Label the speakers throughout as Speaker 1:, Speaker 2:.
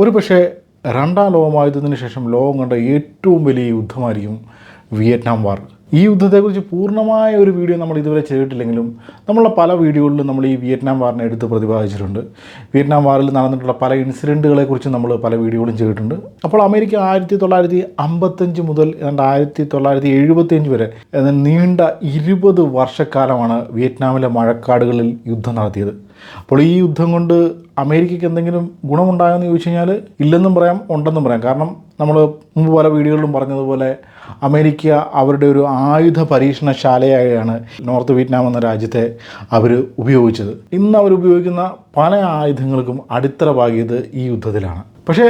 Speaker 1: ഒരു പക്ഷേ രണ്ടാം ലോകമായുദ്ധത്തിന് ശേഷം ലോകം കണ്ട ഏറ്റവും വലിയ യുദ്ധമായിരിക്കും വിയറ്റ്നാം വാർ. ഈ യുദ്ധത്തെക്കുറിച്ച് പൂർണമായ ഒരു വീഡിയോ നമ്മൾ ഇതുവരെ ചെയ്തിട്ടില്ലെങ്കിലും നമ്മളുടെ പല വീഡിയോകളിലും നമ്മൾ ഈ വിയറ്റ്നാം വാറിനെ എടുത്ത് പ്രതിപാദിച്ചിട്ടുണ്ട്. വിയറ്റ്നാം വാറിൽ നടന്നിട്ടുള്ള പല ഇൻസിഡന്റുകളെക്കുറിച്ച് നമ്മൾ പല വീഡിയോകളും ചെയ്തിട്ടുണ്ട്. അപ്പോൾ അമേരിക്ക ആയിരത്തി തൊള്ളായിരത്തി അമ്പത്തഞ്ച് മുതൽ ഏതാണ്ട് ആയിരത്തി തൊള്ളായിരത്തി എഴുപത്തിയഞ്ച് വരെ നീണ്ട ഇരുപത് വർഷക്കാലമാണ് വിയറ്റ്നാമിലെ മഴക്കാടുകളിൽ യുദ്ധം നടത്തിയത്. അപ്പോൾ ഈ യുദ്ധം കൊണ്ട് അമേരിക്കയ്ക്ക് എന്തെങ്കിലും ഗുണമുണ്ടായെന്ന് ചോദിച്ചു കഴിഞ്ഞാൽ ഇല്ലെന്നും പറയാം ഉണ്ടെന്നും പറയാം. കാരണം നമ്മൾ മുമ്പ് പല വീഡിയോകളിലും പറഞ്ഞതുപോലെ അമേരിക്ക അവരുടെ ഒരു ആയുധ പരീക്ഷണശാലയായാണ് നോർത്ത് വിയറ്റ്നാം എന്ന രാജ്യത്തെ അവർ ഉപയോഗിച്ചത്. ഇന്ന് അവർ ഉപയോഗിക്കുന്ന പല ആയുധങ്ങൾക്കും അടിത്തറ പാകിയത് ഈ യുദ്ധത്തിലാണ്. പക്ഷേ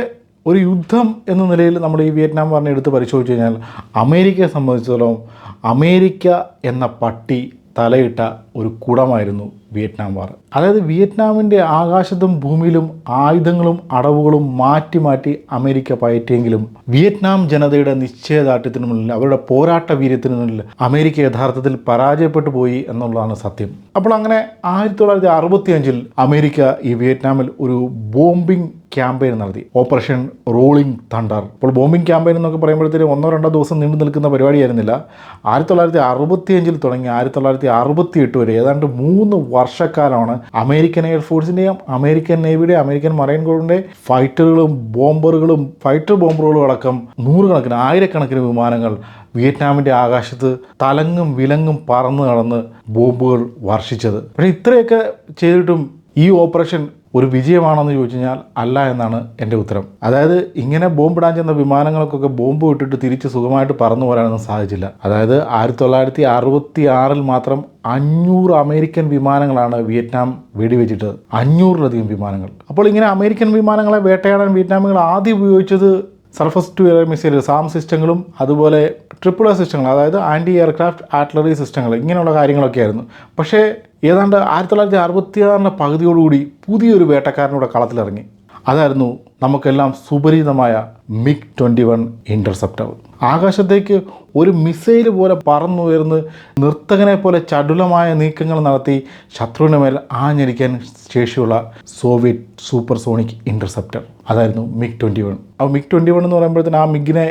Speaker 1: ഒരു യുദ്ധം എന്ന നിലയിൽ നമ്മൾ ഈ വിയറ്റ്നാം വാറിനെ എടുത്ത് പരിശോധിച്ച് കഴിഞ്ഞാൽ അമേരിക്കയെ സംബന്ധിച്ചിടത്തോളം അമേരിക്ക എന്ന പട്ടി തലയിട്ട ഒരു കുടമായിരുന്നു വിയറ്റ്നാം വാർ. അതായത് വിയറ്റ്നാമിന്റെ ആകാശത്തും ഭൂമിയിലും ആയുധങ്ങളും അടവുകളും മാറ്റി മാറ്റി അമേരിക്ക പയറ്റിയെങ്കിലും വിയറ്റ്നാം ജനതയുടെ നിശ്ചയദാർഢ്യത്തിനു മുന്നിൽ അവരുടെ പോരാട്ട വീര്യത്തിനു മുന്നിൽ അമേരിക്ക യഥാർത്ഥത്തിൽ പരാജയപ്പെട്ടു പോയി എന്നുള്ളതാണ് സത്യം. അപ്പോൾ അങ്ങനെ ആയിരത്തി തൊള്ളായിരത്തി അറുപത്തി അഞ്ചിൽ അമേരിക്ക ഈ വിയറ്റ്നാമിൽ ഒരു ബോംബിംഗ് ക്യാമ്പയിൻ നടത്തി. Operation rolling thunder. അപ്പോൾ ബോംബിംഗ് ക്യാമ്പയിൻ എന്നൊക്കെ പറയുമ്പോഴത്തേക്കും ഒന്നോ രണ്ടോ ദിവസം നീണ്ടു നിൽക്കുന്ന പരിപാടിയായിരുന്നില്ല. ആയിരത്തി തൊള്ളായിരത്തി അറുപത്തി അഞ്ചിൽ തുടങ്ങി ആയിരത്തി തൊള്ളായിരത്തി അറുപത്തി എട്ട് വരെ. ഏതാണ്ട് മൂന്ന് വർഷക്കാലമാണ് അമേരിക്കൻ എയർഫോഴ്സിന്റെയും അമേരിക്കൻ നേവിയുടെയും അമേരിക്കൻ മറൈൻ കോഡിന്റെ ഫൈറ്ററുകളും ബോംബറുകളും ഫൈറ്റർ ബോംബറുകളും അടക്കം നൂറുകണക്കിന് ആയിരക്കണക്കിന് വിമാനങ്ങൾ വിയറ്റ്നാമിന്റെ ആകാശത്ത് തലങ്ങും വിലങ്ങും പറന്ന് നടന്ന് ബോംബുകൾ വർഷിച്ചത്. പക്ഷേ ഇത്രയൊക്കെ ചെയ്തിട്ടും ഈ ഓപ്പറേഷൻ ഒരു വിജയമാണെന്ന് ചോദിച്ചു കഴിഞ്ഞാൽ അല്ല എന്നാണ് എന്റെ ഉത്തരം. അതായത് ഇങ്ങനെ ബോംബിടാൻ ചെന്ന വിമാനങ്ങൾക്കൊക്കെ ബോംബ് ഇട്ടിട്ട് തിരിച്ച് സുഖമായിട്ട് പറന്നു പോരാനൊന്നും സാധിച്ചില്ല. അതായത് ആയിരത്തി തൊള്ളായിരത്തി അറുപത്തി ആറിൽ മാത്രം അഞ്ഞൂറ് അമേരിക്കൻ വിമാനങ്ങളാണ് വിയറ്റ്നാം വെടിവെച്ചിട്ടത് അഞ്ഞൂറിലധികം വിമാനങ്ങൾ. അപ്പോൾ ഇങ്ങനെ അമേരിക്കൻ വിമാനങ്ങളെ വേട്ടയാടാൻ വിയറ്റ്നാമുകൾ ആദ്യം ഉപയോഗിച്ചത് surface to air missile SAM സിസ്റ്റങ്ങളും അതുപോലെ ട്രിപ്പിൾ എ സിസ്റ്റങ്ങൾ അതായത് ആന്റി എയർക്രാഫ്റ്റ് ആർട്ടിലറി സിസ്റ്റങ്ങൾ ഇങ്ങനെയുള്ള കാര്യങ്ങളൊക്കെ ആയിരുന്നു പക്ഷേ ഏതാണ്ട് ആയിരത്തി തൊള്ളായിരത്തി അറുപത്തി ആറിന്റെ പകുതിയോടുകൂടി പുതിയൊരു വേട്ടക്കാരനൂടെ കളത്തിലിറങ്ങി. അതായിരുന്നു നമുക്കെല്ലാം സുപരിചിതമായ മിഗ് ട്വന്റി വൺ ഇന്റർസെപ്റ്റർ ആകാശത്തേക്ക് ഒരു മിസൈൽ പോലെ പറന്നുയർന്ന് നിർത്തകനെ പോലെ ചടുലമായ നീക്കങ്ങൾ നടത്തി ശത്രുവിന് മേൽ ആഞ്ഞടിക്കാൻ ശേഷിയുള്ള സോവിയറ്റ് സൂപ്പർ സോണിക് ഇന്റർസെപ്റ്റർ അതായിരുന്നു മിഗ് ട്വന്റി വൺ. അപ്പോൾ മിഗ് ട്വന്റി വൺ എന്ന് പറയുമ്പോഴത്തേന് ആ മിഗിനെ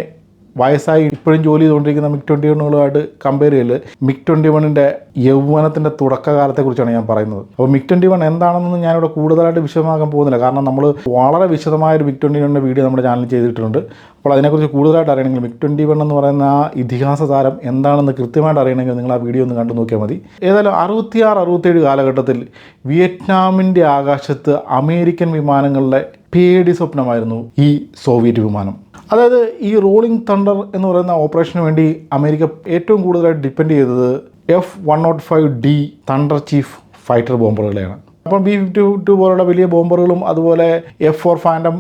Speaker 1: വയസ്സായി ഇപ്പോഴും ജോലി ചെയ്തുകൊണ്ടിരിക്കുന്ന മിഗ് ട്വന്റി വണ്ണുകളുമായിട്ട് കമ്പയർ ചെയ്യൽ മിഗ് ട്വന്റി വണ്ണിന്റെ യൗവനത്തിന്റെ തുടക്കകാലത്തെക്കുറിച്ചാണ് ഞാൻ പറയുന്നത്. അപ്പോൾ മിഗ് ട്വന്റി വൺ എന്താണെന്ന് ഞാനിവിടെ കൂടുതലായിട്ട് വിശദമാക്കാൻ പോകുന്നില്ല. കാരണം നമ്മൾ വളരെ വിശദമായ ഒരു മിഗ് ട്വന്റി വണ്ണിന്റെ വീഡിയോ നമ്മുടെ ചാനലിൽ ചെയ്തിട്ടുണ്ട്. അപ്പോൾ അതിനെക്കുറിച്ച് കൂടുതലായിട്ട് അറിയണമെങ്കിൽ മിഗ് ട്വന്റി വൺ എന്ന് പറയുന്ന ആ ഇതിഹാസ താരം എന്താണെന്ന് കൃത്യമായിട്ട് അറിയണമെങ്കിൽ നിങ്ങൾ ആ വീഡിയോ ഒന്ന് കണ്ടു നോക്കിയാൽ മതി. ഏതായാലും അറുപത്തിയാറ് അറുപത്തേഴ് കാലഘട്ടത്തിൽ വിയറ്റ്നാമിന്റെ ആകാശത്ത് അമേരിക്കൻ വിമാനങ്ങളുടെ പേടി സ്വപ്നമായിരുന്നു ഈ സോവിയറ്റ് വിമാനം. അതായത് ഈ റോളിംഗ് തണ്ടർ എന്ന് പറയുന്ന ഓപ്പറേഷന് വേണ്ടി അമേരിക്ക ഏറ്റവും കൂടുതലായിട്ട് ഡിപ്പെൻഡ് ചെയ്തത് F one nought five D thunderchief fighter ബോംബറുകളെയാണ്. അപ്പം ബി ഫിഫ്റ്റി ടു പോലുള്ള വലിയ ബോംബറുകളും അതുപോലെ എഫ് ഫോർ ഫാൻഡം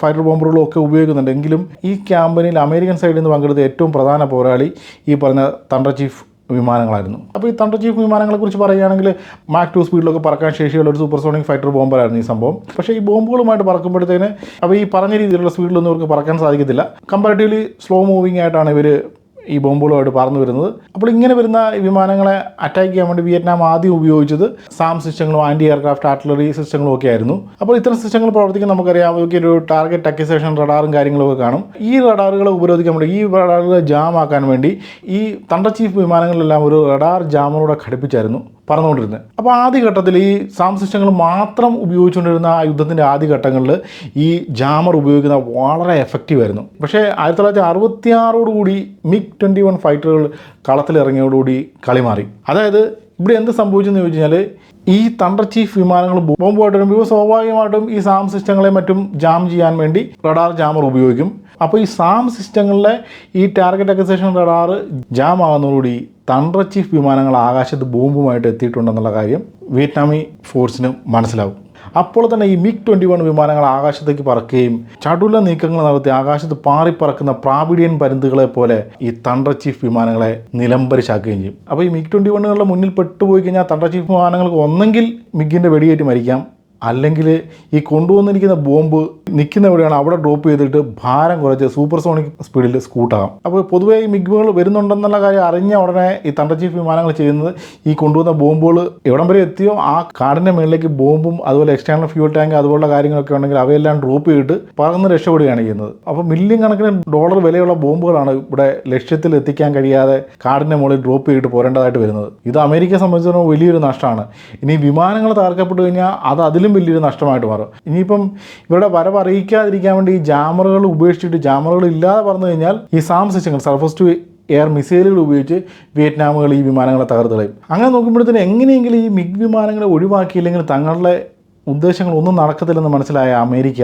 Speaker 1: ഫൈറ്റർ ബോംബറുകളും ഒക്കെ ഉപയോഗിക്കുന്നുണ്ട്. എങ്കിലും ഈ ക്യാമ്പനിൽ അമേരിക്കൻ സൈഡിൽ നിന്ന് പങ്കെടുത്ത ഏറ്റവും പ്രധാന പോരാളി ഈ പറഞ്ഞ തണ്ടർ ചീഫ് വിമാനങ്ങളായിരുന്നു. അപ്പോൾ ഈ തണ്ടർ ചീഫ് വിമാനങ്ങളെ കുറിച്ച് പറയുകയാണെങ്കിൽ മാക് ടു സ്പീഡിലൊക്കെ പറക്കാൻ ശേഷിയുള്ള ഒരു സൂപ്പർസോണിക് ഫൈറ്റർ ബോംബറായിരുന്നു ഈ സംഭവം. പക്ഷേ ഈ ബോംബുകളുമായിട്ട് പറക്കുമ്പോഴത്തേന് അപ്പോൾ ഈ പറഞ്ഞ രീതിയിലുള്ള സ്പീഡിലൊന്നും ഇവർക്ക് പറക്കാൻ സാധിക്കത്തില്ല. കമ്പാരിറ്റീവ്ലി സ്ലോ മൂവിങ് ആയിട്ടാണ് ഇവർ ഈ ബോംബുകളുമായിട്ട് പറന്നു വരുന്നത്. അപ്പോൾ ഇങ്ങനെ വരുന്ന വിമാനങ്ങളെ അറ്റാക്ക് ചെയ്യാൻ വേണ്ടി വിയറ്റ്നാം ആദ്യം ഉപയോഗിച്ചത് സാം സിസ്റ്റങ്ങളും ആന്റി എയർക്രാഫ്റ്റ് ആർട്ടിലറി സിസ്റ്റങ്ങളും ഒക്കെ ആയിരുന്നു. അപ്പോൾ ഇത്തരം സിസ്റ്റങ്ങൾ പ്രവർത്തിക്കുന്ന നമുക്കറിയാം. അവയ്ക്ക് ഒരു ടാർഗറ്റ് അക്വിസേഷൻ റഡാറും കാര്യങ്ങളും ഒക്കെ കാണും. ഈ റഡാറുകളെ ഉപരോധിക്കാൻ വേണ്ടി ഈ റഡാറുകളെ ജാം ആക്കാൻ വേണ്ടി ഈ തണ്ടർ ചീഫ് വിമാനങ്ങളിലെല്ലാം ഒരു റഡാർ ജാമറൂടെ ഘടിപ്പിച്ചായിരുന്നു. പറന്നുകൊണ്ടിരുന്നത് അപ്പോൾ ആദ്യഘട്ടത്തിൽ ഈ സാം സിസ്റ്റങ്ങൾ മാത്രം ഉപയോഗിച്ചുകൊണ്ടിരുന്ന ആ യുദ്ധത്തിന്റെ ആദ്യഘട്ടങ്ങളിൽ ഈ ജാമർ ഉപയോഗിക്കുന്ന വളരെ എഫക്റ്റീവ് ആയിരുന്നു. പക്ഷേ ആയിരത്തി തൊള്ളായിരത്തി അറുപത്തിയാറോടുകൂടി മിഗ് ട്വന്റി വൺ ഫൈറ്ററുകൾ കളത്തിലിറങ്ങിയോടുകൂടി കളി മാറി. അതായത് ഇവിടെ എന്ത് സംഭവിച്ചെന്ന് ചോദിച്ചു കഴിഞ്ഞാൽ ഈ തണ്ടർ ചീഫ് വിമാനങ്ങൾ ബോംബ് ആയിട്ട് വരുമ്പോൾ സ്വാഭാവികമായിട്ടും ഈ സാം സിസ്റ്റങ്ങളെ മറ്റും ജാം ചെയ്യാൻ വേണ്ടി റഡാർ ജാമർ ഉപയോഗിക്കും. അപ്പോൾ ഈ സാം സിസ്റ്റങ്ങളിലെ ഈ ടാർഗറ്റ് അക്സേഷൻ റഡാർ ജാം ആകുന്നതോടുകൂടി തണ്ടർ ചീഫ് വിമാനങ്ങൾ ആകാശത്ത് ബോംബുമായിട്ട് എത്തിയിട്ടുണ്ടെന്നുള്ള കാര്യം വിയറ്റ്നാമി ഫോഴ്സിന് മനസ്സിലാവും. അപ്പോൾ തന്നെ ഈ മിഗ് ട്വന്റി വൺ വിമാനങ്ങൾ ആകാശത്തേക്ക് പറക്കുകയും ചടുല നീക്കങ്ങൾ നടത്തി ആകാശത്ത് പാറിപ്പറക്കുന്ന പ്രാവിഡിയൻ പരുന്തുകളെ പോലെ ഈ തണ്ടർ ചീഫ് വിമാനങ്ങളെ നിലംപരിശാക്കുകയും ചെയ്യും. അപ്പോൾ ഈ മിഗ് ട്വന്റി വണ്ണുകളുടെ മുന്നിൽ പെട്ടുപോയി കഴിഞ്ഞാൽ തണ്ടർ ചീഫ് വിമാനങ്ങൾക്ക് ഒന്നെങ്കിൽ മിഗിന്റെ വെടിയേറ്റ് മരിക്കാം. അല്ലെങ്കിൽ ഈ കൊണ്ടുവന്നിരിക്കുന്ന ബോംബ് നിൽക്കുന്ന എവിടെയാണ് അവിടെ ഡ്രോപ്പ് ചെയ്തിട്ട് ഭാരം കുറച്ച് സൂപ്പർസോണിക് സ്പീഡിൽ സ്കൂട്ടാകാം അപ്പോൾ പൊതുവേ ഈ മിഗ്ഗുകൾ വരുന്നുണ്ടെന്നുള്ള കാര്യം അറിഞ്ഞ ഉടനെ ഈ തണ്ടർ ചീഫ് വിമാനങ്ങൾ ചെയ്യുന്നത് ഈ കൊണ്ടുവന്ന ബോംബുകൾ എവിടം വരെ എത്തിയോ? ആ കാടിന്റെ മുകളിലേക്ക് ബോംബും അതുപോലെ എക്സ്റ്റേണൽ ഫ്യൂൽ ടാങ്ക് അതുപോലുള്ള കാര്യങ്ങളൊക്കെ ഉണ്ടെങ്കിൽ അവയെല്ലാം ഡ്രോപ്പ് ചെയ്തിട്ട് പറന്ന് രക്ഷപ്പെടുകയാണ് ചെയ്യുന്നത്. അപ്പോൾ മില്യൺ കണക്കിന് ഡോളർ വിലയുള്ള ബോംബുകളാണ് ഇവിടെ ലക്ഷ്യത്തിൽ എത്തിക്കാൻ കഴിയാതെ കാടിന്റെ മുകളിൽ ഡ്രോപ്പ് ചെയ്തിട്ട് പോരേണ്ടതായിട്ട് വരുന്നത്. ഇത് അമേരിക്കയെ സംബന്ധിച്ചിടത്തോളം വലിയൊരു നഷ്ടമാണ്. ഇനി വിമാനങ്ങൾ തകർക്കപ്പെട്ടു കഴിഞ്ഞാൽ അത് അതിലും വലിയൊരു നഷ്ടമായിട്ട് മാറും. ഇനിയിപ്പം ഇവരുടെ വരവ് അറിയിക്കാതിരിക്കാൻ വേണ്ടി ഈ ജാമറുകൾ ഉപേക്ഷിച്ചിട്ട് ജാമറുകൾ ഇല്ലാതെ പറഞ്ഞു കഴിഞ്ഞാൽ ഈ സാം സിസ്റ്റങ്ങൾ സർഫസ് ടു എയർ മിസൈലുകൾ ഉപയോഗിച്ച് വിയറ്റ്നാമുകൾ ഈ വിമാനങ്ങളെ തകർത്ത് കളയും. അങ്ങനെ നോക്കുമ്പോഴത്തേന് എങ്ങനെയെങ്കിലും ഈ മിഗ് വിമാനങ്ങളെ ഒഴിവാക്കിയില്ലെങ്കിൽ തങ്ങളുടെ ഉദ്ദേശങ്ങളൊന്നും നടക്കത്തില്ലെന്ന് മനസ്സിലായ അമേരിക്ക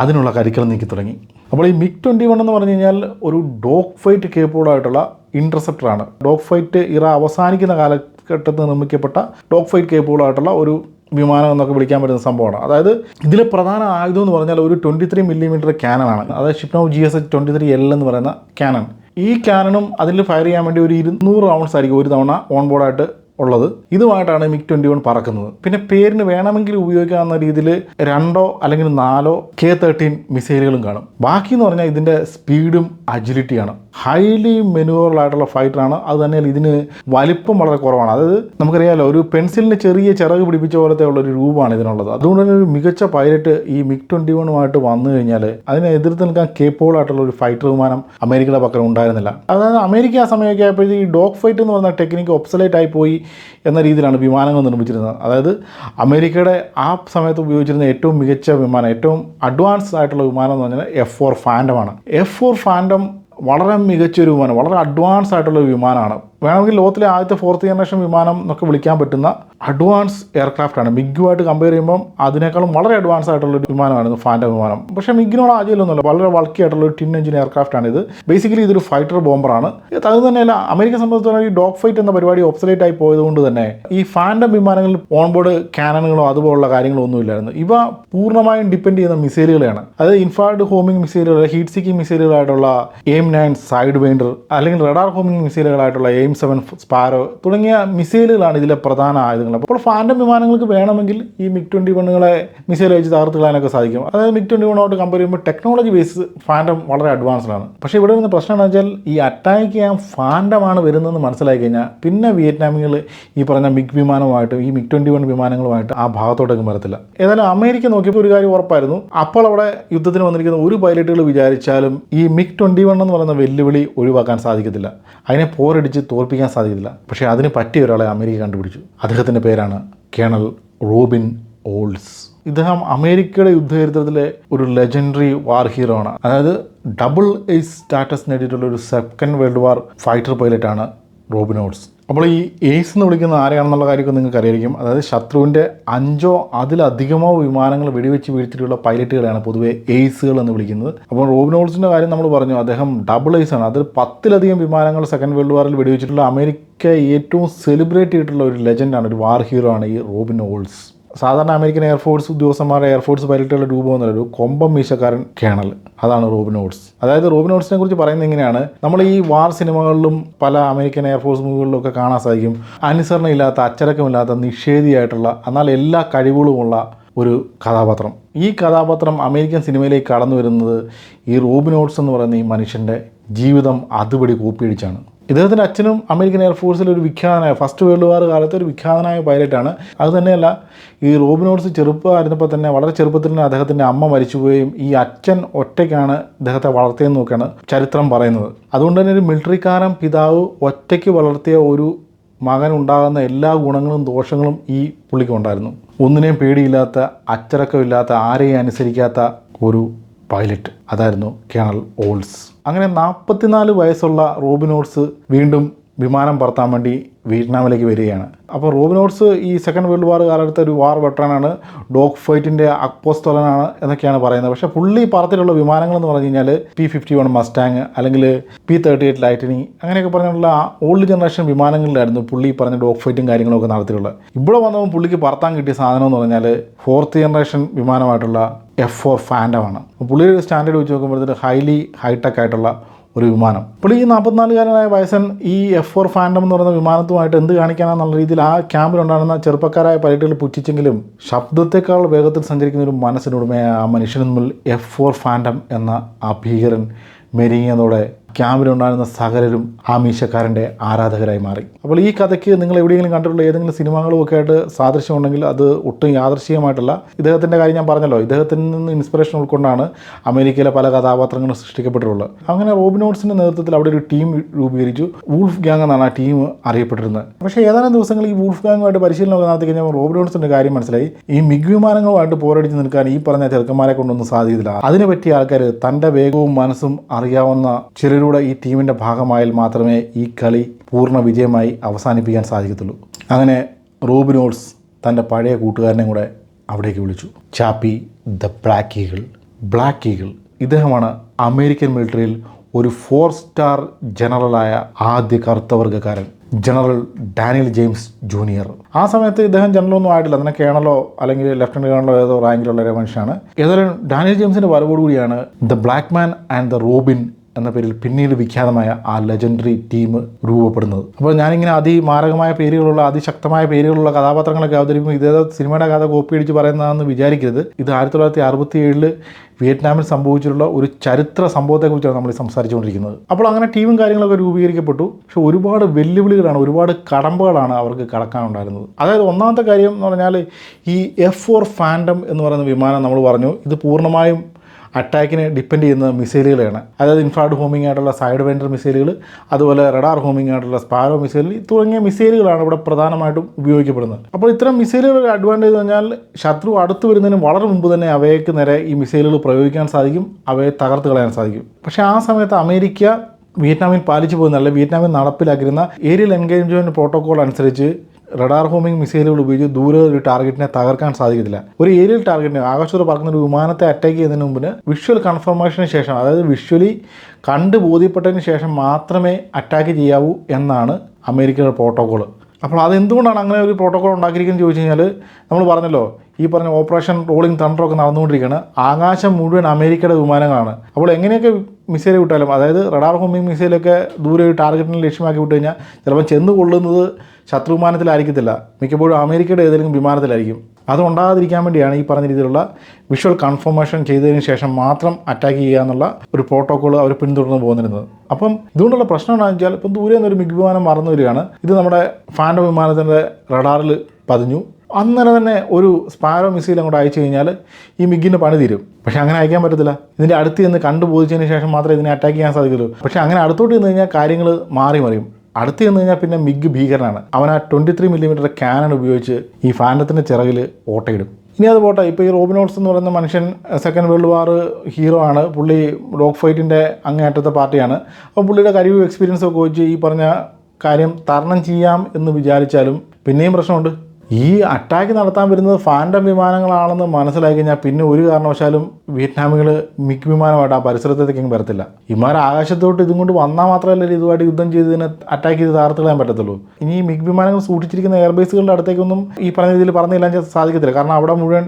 Speaker 1: അതിനുള്ള കരുക്കൾ നീക്കി തുടങ്ങി. അപ്പോൾ ഈ മിഗ് ട്വന്റി വൺ എന്ന് പറഞ്ഞു കഴിഞ്ഞാൽ ഒരു ഡോഗ് ഫൈറ്റ് കേപ്പബിളായിട്ടുള്ള ഇന്റർസെപ്റ്ററാണ് ഡോഗ് ഫൈറ്റ് ഇറ അവസാനിക്കുന്ന കാലഘട്ടത്തിൽ നിർമ്മിക്കപ്പെട്ട ഡോഗ് ഫൈറ്റ് കേപ്പബിളായിട്ടുള്ള ഒരു വിമാനം എന്നൊക്കെ വിളിക്കാൻ പറ്റുന്ന സംഭവമാണ്. അതായത് ഇതിലെ പ്രധാന ആയുധം എന്ന് പറഞ്ഞാൽ ഒരു ട്വന്റി ത്രീ മില്ലിമീറ്റർ ക്യാനനാണ് അതായത് Shipunov G S H twenty three L എന്ന് പറയുന്ന ക്യാനൺ ഈ ക്യാനനും അതിൽ ഫയർ ചെയ്യാൻ വേണ്ടി ഒരു ഇരുന്നൂറ് റൗണ്ട്സ് ആയിരിക്കും ഒരു തവണ ഓൺ ബോർഡായിട്ട് ഉള്ളത്. ഇതുമായിട്ടാണ് മിക് ട്വന്റി വൺ പറക്കുന്നത്. പിന്നെ പേരിന് വേണമെങ്കിൽ ഉപയോഗിക്കാവുന്ന രീതിയിൽ രണ്ടോ അല്ലെങ്കിൽ നാലോ കെ തേർട്ടീൻ മിസൈലുകളും കാണും. ബാക്കി എന്ന് പറഞ്ഞാൽ ഇതിന്റെ സ്പീഡും അജിലിറ്റിയാണ് ഹൈലി മെനുവറൽ ആയിട്ടുള്ള ഫൈറ്ററാണ് അത് തന്നെ ഇതിന് വലിപ്പം വളരെ കുറവാണ്. അതായത് നമുക്കറിയാലോ ഒരു പെൻസിലിന് ചെറിയ ചിറക് പിടിപ്പിച്ച പോലത്തെ ഉള്ള ഒരു രൂപമാണ് ഇതിനുള്ളത്. അതുകൊണ്ട് തന്നെ ഒരു മികച്ച പൈലറ്റ് ഈ മിഗ് ട്വന്റി വണ്ണുമായിട്ട് വന്നു കഴിഞ്ഞാൽ അതിനെ എതിർത്ത് നിൽക്കാൻ കേപ്പോൾ ആയിട്ടുള്ള ഒരു ഫൈറ്റർ വിമാനം അമേരിക്കയുടെ പക്കൽ ഉണ്ടായിരുന്നില്ല. അതായത് അമേരിക്ക ആ സമയമൊക്കെ ആയപ്പോഴത്തേക്ക് ഈ ഡോഗ് ഫൈറ്റ് എന്ന് പറഞ്ഞ ടെക്നിക്ക് ഒബ്സലേറ്റ് ആയി പോയി എന്ന രീതിയിലാണ് വിമാനങ്ങൾ നിർമ്മിച്ചിരുന്നത്. അതായത് അമേരിക്കയുടെ ആ സമയത്ത് ഉപയോഗിച്ചിരുന്ന ഏറ്റവും മികച്ച വിമാനം ഏറ്റവും അഡ്വാൻസ് ആയിട്ടുള്ള വിമാനം എന്ന് പറഞ്ഞാൽ എഫ് ഫോർ ഫാൻഡമാണ് എഫ് ഫോർ ഫാൻഡം വളരെ മികച്ചൊരു വിമാനം വളരെ അഡ്വാൻസ് ആയിട്ടുള്ള വിമാനമാണ്. വേണമെങ്കിൽ ലോകത്തിലെ ആദ്യത്തെ ഫോർത്ത് ജനറേഷൻ വിമാനം എന്നൊക്കെ വിളിക്കാൻ പറ്റുന്ന അഡ്വാൻസ് എയർക്രാഫ്റ്റ് ആണ് മിഗുമായിട്ട് കമ്പയർ ചെയ്യുമ്പോൾ അതിനേക്കാളും വളരെ അഡ്വാൻസ് ആയിട്ടുള്ള ഒരു വിമാനമാണ് ഫാന്റെ വിമാനം. പക്ഷേ മിഗിനോട് ആദ്യമൊന്നുമില്ല വളരെ വൾക്കി ആയിട്ടുള്ള ഒരു ടിൻ എഞ്ചിൻ എയർക്രാഫ്റ്റ് ആണ് ഇത് ബേസിക്കലി ഇതൊരു ഫൈറ്റർ ബോംബറാണ് അത് തന്നെയല്ല അമേരിക്ക സംബന്ധിച്ചിടത്തോളം ഈ ഡോഗ് ഫൈറ്റ് എന്ന പരിപാടി ഒബ്സലേറ്റ് ആയി പോയതുകൊണ്ട് തന്നെ ഈ ഫാൻഡം വിമാനങ്ങളിൽ ഓൺബോർഡ് ക്യാനണുകളോ അതുപോലുള്ള കാര്യങ്ങളോ ഒന്നും ഇല്ലായിരുന്നു ഇവ പൂർണമായും ഡിപ്പെൻഡ് ചെയ്യുന്ന മിസൈലുകളെയാണ് അതായത് ഇൻഫ്രാഡ് ഹോമിംഗ് മിസൈലുകൾ ഹീറ്റ് സീക്കിംഗ് മിസൈലുകളായിട്ടുള്ള എയിം നയൻ സൈഡ് വെയിൻഡർ അല്ലെങ്കിൽ റഡാർ ഹോമിംഗ് മിസൈലുകളായിട്ടുള്ള എയിം സെവൻ സ്പാരോ തുടങ്ങിയ മിസൈലുകളാണ് ഇതിലെ പ്രധാന ആയുധങ്ങൾ. അപ്പോൾ ഫാൻഡം വിമാനങ്ങൾക്ക് വേണമെങ്കിൽ ഈ മിഗ് ട്വന്റി വണ്ണുകളെ മിസൈൽ വെച്ച് തകർത്ത് കളയാനൊക്കെ സാധിക്കും. അതായത് മിഗ് ട്വന്റി വണ്ണോട്ട് കമ്പയർ ചെയ്യുമ്പോൾ ടെക്നോളജി ബേസ് ഫാൻഡം വളരെ അഡ്വാൻസ്ഡ് ആണ്. പക്ഷേ ഇവിടെ വരുന്ന പ്രശ്നം എന്ന് വെച്ചാൽ ഈ അറ്റാക്ക് ചെയ്യാൻ ഫാൻഡമാണ് വരുന്നതെന്ന് മനസ്സിലാക്കി കഴിഞ്ഞാൽ പിന്നെ വിയറ്റ്നാമികൾ ഈ പറഞ്ഞ മിഗ് വിമാനവുമായിട്ട് ഈ മിഗ് ട്വന്റി വൺ വിമാനങ്ങളുമായിട്ട് ആ ഭാഗത്തോട്ടേക്ക് വരത്തില്ല. ഏതായാലും അമേരിക്ക നോക്കിയപ്പോൾ ഒരു കാര്യം ഉറപ്പായിരുന്നു. അപ്പോൾ അവിടെ യുദ്ധത്തിന് വന്നിരിക്കുന്ന ഒരു പൈലറ്റുകൾ വിചാരിച്ചാലും ഈ മിഗ് ട്വന്റി വൺ എന്ന് പറയുന്ന വെല്ലുവിളി ഒഴിവാക്കാൻ സാധിക്കത്തില്ല. അതിനെ പോരടിച്ച് തോൽപ്പിക്കാൻ സാധിക്കത്തില്ല. പക്ഷേ അതിന് പറ്റിയ ഒരാളെ അമേരിക്ക കണ്ടുപിടിച്ചു. അദ്ദേഹത്തിന്റെ പേരാണ് കേണൽ റോബിൻ ഓൾസ്. ഇദ്ദേഹം അമേരിക്കയുടെ യുദ്ധചരിത്രത്തിലെ ഒരു ലെജൻഡറി വാർ ഹീറോ ആണ്. അതായത് ഡബിൾ എയ്സ് സ്റ്റാറ്റസ് നേടിയിട്ടുള്ള ഒരു സെക്കൻഡ് വേൾഡ് വാർ ഫൈറ്റർ പൈലറ്റാണ് റോബിൻ ഓൾസ്. അപ്പോൾ ഈ ഏസ് എന്ന് വിളിക്കുന്ന ആരെയാണെന്നുള്ള കാര്യമൊക്കെ നിങ്ങൾക്ക് അറിയായിരിക്കും. അതായത് ശത്രുവിന്റെ അഞ്ചോ അതിലധികമോ വിമാനങ്ങൾ വെടിവെച്ച് വീഴ്ത്തിയിട്ടുള്ള പൈലറ്റുകളെയാണ് പൊതുവേ എയ്സുകൾ എന്ന് വിളിക്കുന്നത്. അപ്പോൾ റോബിനോൾസിന്റെ കാര്യം നമ്മൾ പറഞ്ഞു. അദ്ദേഹം ഡബിൾ എയ്സ് ആണ്. അതിൽ പത്തിലധികം വിമാനങ്ങൾ സെക്കൻഡ് വേൾഡ് വാറിൽ വെടിവെച്ചിട്ടുള്ള അമേരിക്ക ഏറ്റവും സെലിബ്രേറ്റ് ചെയ്തിട്ടുള്ള ഒരു ലെജൻഡാണ് ഒരു വാർ ഹീറോ ആണ് ഈ റോബിൻ സാധാരണ അമേരിക്കൻ എയർഫോഴ്സ് ഉദ്യോഗസ്ഥന്മാരുടെ എയർഫോഴ്സ് പൈലറ്റുകളുടെ രൂപം എന്നല്ല ഒരു കൊമ്പം മീശക്കാരൻ കേണൽ. അതാണ് റോബിൻ ഓട്സ്. അതായത് റോബിൻ ഓട്സിനെ കുറിച്ച് പറയുന്നത് എങ്ങനെയാണ്? നമ്മൾ ഈ വാർ സിനിമകളിലും പല അമേരിക്കൻ എയർഫോഴ്സ് മൂവികളിലും ഒക്കെ കാണാൻ സാധിക്കും. അനുസരണയില്ലാത്ത അച്ചടക്കമില്ലാത്ത നിഷേധിയായിട്ടുള്ള എന്നാൽ എല്ലാ കഴിവുകളുമുള്ള ഒരു കഥാപാത്രം. ഈ കഥാപാത്രം അമേരിക്കൻ സിനിമയിലേക്ക് കടന്നു വരുന്നത് ഈ റോബിൻ ഓട്സ് എന്ന് പറയുന്ന ഈ മനുഷ്യന്റെ ജീവിതം അതുപടി കൂപ്പിയിടിച്ചാണ് ഇദ്ദേഹത്തിന്റെ അച്ഛനും അമേരിക്കൻ എയർഫോഴ്സിൽ ഒരു വിഖ്യാതനായ ഫസ്റ്റ് വേൾഡ് വാർ കാലത്ത് ഒരു വിഖ്യാതനായ പൈലറ്റാണ് അത് തന്നെയല്ല ഈ റോബിനോട്സ് ചെറുപ്പമായിരുന്നപ്പോൾ തന്നെ വളരെ ചെറുപ്പത്തിൽ തന്നെ അദ്ദേഹത്തിന്റെ അമ്മ മരിച്ചുപോയും ഈ അച്ഛൻ ഒറ്റയ്ക്കാണ് ഇദ്ദേഹത്തെ വളർത്തിയെന്ന് നോക്കിയാണ് ചരിത്രം പറയുന്നത്. അതുകൊണ്ട് തന്നെ ഒരു മിലിറ്ററിക്കാരൻ പിതാവ് ഒറ്റയ്ക്ക് വളർത്തിയ ഒരു മകൻ ഉണ്ടാകുന്ന എല്ലാ ഗുണങ്ങളും ദോഷങ്ങളും ഈ പുള്ളിക്കുണ്ടായിരുന്നു ഒന്നിനെയും പേടിയില്ലാത്ത അച്ചടക്കമില്ലാത്ത ആരെയും അനുസരിക്കാത്ത ഒരു പൈലറ്റ് അതായിരുന്നു കേണൽ ഓൾസ്. അങ്ങനെ നാൽപ്പത്തിനാല് വയസ്സുള്ള റോബിനോട്സ് വീണ്ടും വിമാനം പറത്താൻ വേണ്ടി വിയറ്റ്നാമിലേക്ക് വരികയാണ്. അപ്പോൾ റോബിനോട്സ് ഈ സെക്കൻഡ് വേൾഡ് വാർ കാലത്തെ ഒരു വാർ വെട്ടറാനാണ് ഡോഗ് ഫൈറ്റിന്റെ അക്പോസ്തോലനാണ് എന്നൊക്കെയാണ് പറയുന്നത്. പക്ഷേ പുള്ളി പറത്തിലുള്ള വിമാനങ്ങൾ എന്ന് പറഞ്ഞു കഴിഞ്ഞാൽ പി ഫിഫ്റ്റി വൺ മസ്റ്റാങ് അല്ലെങ്കിൽ പി തേർട്ടി എയ്റ്റ് ലൈറ്റനി അങ്ങനെയൊക്കെ പറഞ്ഞുള്ള ഓൾഡ് ജനറേഷൻ വിമാനങ്ങളിലായിരുന്നു പുള്ളി പറഞ്ഞ ഡോഗ് ഫൈറ്റും കാര്യങ്ങളൊക്കെ നടത്തിയിട്ടുള്ളത്. ഇവിടെ വന്നപ്പോൾ പുള്ളിക്ക് പറത്താൻ കിട്ടിയ സാധനം എന്ന് പറഞ്ഞാൽ ഫോർത്ത് ജനറേഷൻ വിമാനമായിട്ടുള്ള എഫ് ഫോർ ഫാൻഡമാണ് പുള്ളിയുടെ സ്റ്റാൻഡേർഡ് വെച്ച് നോക്കുമ്പോഴത്തേക്ക് ഹൈലി ഹൈടെക് ആയിട്ടുള്ള ഒരു വിമാനം. പുള്ളി ഈ നാൽപ്പത്തിനാലുകാരനായ വയസ്സൻ ഈ എഫ് ഫോർ ഫാൻഡം എന്ന് പറയുന്ന വിമാനത്തുമായിട്ട് എന്ത് കാണിക്കാനെന്നുള്ള രീതിയിൽ ആ ക്യാമ്പിലുണ്ടായിരുന്ന ചെറുപ്പക്കാരായ പൈലറ്റുകൾ പുച്ഛിച്ചെങ്കിലും ശബ്ദത്തെക്കാൾ വേഗത്തിൽ സഞ്ചരിക്കുന്ന ഒരു മനസ്സിനുടമയായ ആ മനുഷ്യനുമ്പിൽ എഫ് ഫോർ ഫാൻഡം എന്ന ആ ഭീകരൻ മെരുങ്ങിയതോടെ ക്യാമ്പിലുണ്ടായിരുന്ന സകലരും ആ മീശക്കാരന്റെ ആരാധകരായി മാറി. അപ്പോൾ ഈ കഥയ്ക്ക് നിങ്ങൾ എവിടെയെങ്കിലും കണ്ടിട്ടുള്ള ഏതെങ്കിലും സിനിമകളും ഒക്കെ ആയിട്ട് സാദൃശ്യമുണ്ടെങ്കിൽ അത് ഒട്ടും യാദൃശ്യമായിട്ടല്ല ഇദ്ദേഹത്തിന്റെ കാര്യം ഞാൻ പറഞ്ഞല്ലോ ഇദ്ദേഹത്തിൽ നിന്ന് ഇൻസ്പിറേഷൻ ഉൾക്കൊണ്ടാണ് അമേരിക്കയിലെ പല കഥാപാത്രങ്ങളും സൃഷ്ടിക്കപ്പെട്ടിട്ടുള്ളത്. അങ്ങനെ റോബിനോട്സിന്റെ നേതൃത്വത്തിൽ അവിടെ ഒരു ടീം രൂപീകരിച്ചു വൂൾഫ് ഗ്യാങ് എന്നാണ് ആ ടീം അറിയപ്പെട്ടിരുന്നത്. പക്ഷേ ഏതാനും ദിവസങ്ങൾ ഈ വൂൾഫ് ഗ്യാങ്ങുമായിട്ട് പരിശീലനമൊക്കെ നടത്തി കഴിഞ്ഞാൽ റോബിനോട്സിന്റെ കാര്യം മനസ്സിലായി ഈ മിഗ് വിമാനങ്ങളുമായിട്ട് പോരടിച്ച് നിൽക്കാൻ ഈ പറഞ്ഞ ചെറുക്കന്മാരെ കൊണ്ടൊന്നും സാധിക്കില്ല അതിനെ പറ്റിയ ആൾക്കാർ തന്റെ വേഗവും മനസ്സും അറിയാവുന്ന ചിലരുടെ ഈ ടീമിന്റെ ഭാഗമായാൽ മാത്രമേ ഈ കളി പൂർണ വിജയമായി അവസാനിപ്പിക്കാൻ സാധിക്കത്തുള്ളൂ. അങ്ങനെ റോബിനോൾസ് തന്റെ പഴയ കൂട്ടുകാരനെ കൂടെ അവിടേക്ക് വിളിച്ചു. Chappie the black eagle black eagle. ഇദ്ദേഹമാണ് അമേരിക്കൻ മിലിറ്ററിയിൽ ഒരു ഫോർ സ്റ്റാർ ജനറലായ ആദ്യ കറുത്തവർഗക്കാരൻ ജനറൽ ഡാനിയൽ ജെയിംസ് ജൂനിയർ. ആ സമയത്ത് ഇദ്ദേഹം ജനറലൊന്നും ആയിട്ടില്ല. അതിനെ കേണലോ അല്ലെങ്കിൽ ലെഫ്റ്റനന്റ് കേണലോ ഏതോ റാങ്കിലുള്ള ഒരു മനുഷ്യനാണ്. ഏതായാലും ഡാനിയൽ ജെയിംസിന്റെ വരവോടുകൂടിയാണ് the black man and the Robin എന്ന പേരിൽ പിന്നീട് വിഖ്യാതമായ ആ ലെജൻഡറി ടീം രൂപപ്പെടുന്നത്. അപ്പോൾ ഞാനിങ്ങനെ അതിമാരകമായ പേരുകളുള്ള അതിശക്തമായ പേരുകളുള്ള കഥാപാത്രങ്ങളൊക്കെ അവതരിപ്പിക്കും ഇതേതോ സിനിമയുടെ കഥ കോപ്പി അടിച്ച് പറയുന്നതെന്ന് വിചാരിക്കരുത്. ഇത് ആയിരത്തി തൊള്ളായിരത്തി അറുപത്തി ഏഴിൽ വിയറ്റ്നാമിൽ സംഭവിച്ചിട്ടുള്ള ഒരു ചരിത്ര സംഭവത്തെക്കുറിച്ചാണ് നമ്മൾ സംസാരിച്ചുകൊണ്ടിരിക്കുന്നത്. അപ്പോൾ അങ്ങനെ ടീമും കാര്യങ്ങളൊക്കെ രൂപീകരിക്കപ്പെട്ടു. പക്ഷേ ഒരുപാട് വെല്ലുവിളികളാണ് ഒരുപാട് കടമ്പകളാണ് അവർക്ക് കടക്കാനുണ്ടായിരുന്നത്. അതായത് ഒന്നാമത്തെ കാര്യം എന്ന് പറഞ്ഞാൽ ഈ എഫ് ഫോർ ഫാൻഡം എന്ന് പറയുന്ന വിമാനം നമ്മൾ പറഞ്ഞു. ഇത് പൂർണമായും അറ്റാക്കിനെ ഡിപ്പെൻഡ് ചെയ്യുന്ന മിസൈലുകളാണ് അതായത് ഇൻഫ്രാഡ് ഹോമിംഗ് ആയിട്ടുള്ള സൈഡ് വെൻഡർ മിസൈലുകൾ അതുപോലെ റഡാർ ഹോമിംഗ് ആയിട്ടുള്ള സ്പാരോ മിസൈൽ തുടങ്ങിയ മിസൈലുകളാണ് ഇവിടെ പ്രധാനമായിട്ടും ഉപയോഗിക്കപ്പെടുന്നത്. അപ്പോൾ ഇത്തരം മിസൈലുകളുടെ അഡ്വാന്റേജ് എന്ന് പറഞ്ഞാൽ ശത്രു അടുത്ത് വരുന്നതിന് വളരെ മുമ്പ് തന്നെ അവയ്ക്ക് നേരെ ഈ മിസൈലുകൾ പ്രയോഗിക്കാൻ സാധിക്കും അവയെ തകർത്ത് കളയാൻ സാധിക്കും. പക്ഷേ ആ സമയത്ത് അമേരിക്ക വിയറ്റ്നാമിൽ പാലിച്ചു പോകുന്നതല്ല വിയറ്റ്നാമിൽ നടപ്പിലാക്കിയിരുന്ന ഏരിയൽ എൻഗേജ്മെന്റ് പ്രോട്ടോകോൾ അനുസരിച്ച് റഡാർ ഹോമിംഗ് മിസൈലുകൾ ഉപയോഗിച്ച് ദൂരെ ഒരു ടാർഗറ്റിനെ തകർക്കാൻ സാധിക്കത്തില്ല. ഒരു ഏരിയൽ ടാർഗറ്റിനെ ആകാശത്ത് പറക്കുന്ന ഒരു വിമാനത്തെ അറ്റാക്ക് ചെയ്യുന്നതിന് മുമ്പിന് വിഷ്വൽ കൺഫർമേഷന് ശേഷം അതായത് വിഷ്വലി കണ്ട് ബോധ്യപ്പെട്ടതിന് ശേഷം മാത്രമേ അറ്റാക്ക് ചെയ്യാവൂ എന്നാണ് അമേരിക്കയുടെ പ്രോട്ടോകോൾ അപ്പോൾ അതെന്തുകൊണ്ടാണ് അങ്ങനെ ഒരു പ്രോട്ടോകോൾ ഉണ്ടാക്കിയിരിക്കുന്നത് ചോദിച്ചു കഴിഞ്ഞാൽ നമ്മൾ പറഞ്ഞല്ലോ ഈ പറഞ്ഞ ഓപ്പറേഷൻ റോളിംഗ് തണ്ടറൊക്കെ നടന്നുകൊണ്ടിരിക്കുകയാണ്. ആകാശം മുഴുവൻ അമേരിക്കയുടെ വിമാനങ്ങളാണ്. അപ്പോൾ എങ്ങനെയൊക്കെ മിസൈൽ വിട്ടാലും അതായത് റഡാർ ഹോമിംഗ് മിസൈലൊക്കെ ദൂരെ ടാർഗറ്റിനെ ലക്ഷ്യമാക്കി വിട്ട് കഴിഞ്ഞാൽ ചിലപ്പോൾ ചെന്ന് കൊള്ളുന്നത് ശത്രു വിമാനത്തിലായിരിക്കത്തില്ല മിക്കപ്പോഴും അമേരിക്കയുടെ ഏതെങ്കിലും വിമാനത്തിലായിരിക്കും. അതുണ്ടാകാതിരിക്കാൻ വേണ്ടിയാണ് ഈ പറഞ്ഞ രീതിയിലുള്ള വിഷ്വൽ കൺഫർമേഷൻ ചെയ്തതിന് ശേഷം മാത്രം അറ്റാക്ക് ചെയ്യുക എന്നുള്ള ഒരു പ്രോട്ടോകോൾ അവർ പിന്തുടർന്ന് പോകുന്നിരുന്നത് അപ്പം ഇതുകൊണ്ടുള്ള പ്രശ്നം എന്താണെന്ന് വെച്ചാൽ ഇപ്പം ദൂരെ നിന്നൊരു മിഗ് വിമാനം മറന്നു വരികയാണ്. ഇത് നമ്മുടെ ഫാൻഡോ വിമാനത്തിന്റെ റഡാറിൽ പതിഞ്ഞു. അന്നേരം തന്നെ ഒരു സ്പാരോ മിസൈൽ അങ്ങോട്ട് അയച്ചു കഴിഞ്ഞാൽ ഈ മിഗിന് പണി തീരും. പക്ഷേ അങ്ങനെ അയക്കാൻ പറ്റത്തില്ല. ഇതിന്റെ അടുത്ത് നിന്ന് കണ്ടുബോധിച്ചതിന് ശേഷം മാത്രമേ ഇതിനെ അറ്റാക്ക് ചെയ്യാൻ സാധിക്കുള്ളൂ പക്ഷേ അങ്ങനെ അടുത്തോട്ട് നിന്ന് കഴിഞ്ഞാൽ കാര്യങ്ങൾ മാറി മറിയും. അടുത്ത് ചെന്ന് കഴിഞ്ഞാൽ പിന്നെ മിഗ് ഭീകരനാണ്. അവൻ ആ ട്വന്റി ത്രീ മില്ലിമീറ്റർ ക്യാനൺ ഉപയോഗിച്ച് ഈ ഫാൻഡത്തിന്റെ ചിറകിൽ ഓട്ടയിടും ഇനി അത് പോട്ടെ ഇപ്പോൾ ഈ റോബിനോട്സ് എന്ന് പറയുന്ന മനുഷ്യൻ സെക്കൻഡ് വേൾഡ് വാർ ഹീറോ ആണ്. പുള്ളി ഡോഗ് ഫൈറ്റിന്റെ അങ്ങേയറ്റത്തെ പാർട്ടിയാണ്. അപ്പോൾ പുള്ളിയുടെ കഴിവ് എക്സ്പീരിയൻസ് ഒക്കെ വെച്ച് ഈ പറഞ്ഞ കാര്യം തരണം ചെയ്യാം എന്ന് വിചാരിച്ചാലും പിന്നെയും പ്രശ്നമുണ്ട്. ഈ അറ്റാക്ക് നടത്താൻ വരുന്നത് ഫാൻഡം വിമാനങ്ങളാണെന്ന് മനസ്സിലാക്കി കഴിഞ്ഞാൽ പിന്നെ ഒരു കാരണവശാലും വിയറ്റ്നാമികൾ മിഗ് വിമാനമായിട്ട് ആ പരിസരത്തേക്കും വരത്തില്ല. ഇമാർ ആകാശത്തോട്ട് ഇതും കൊണ്ട് വന്നാൽ മാത്രമല്ല ഇതുമായിട്ട് യുദ്ധം ചെയ്ത് ഇതിനെ അറ്റാക്ക് ചെയ്ത് താർത്ത് കളയാൻ പറ്റത്തുള്ളൂ. ഇനി ഈ മിഗ് വിമാനങ്ങൾ സൂക്ഷിച്ചിരിക്കുന്ന എയർബേസുകളുടെ അടുത്തേക്കൊന്നും ഈ പറഞ്ഞ രീതിയിൽ പറഞ്ഞില്ല സാധിക്കത്തില്ല. കാരണം അവിടെ മുഴുവൻ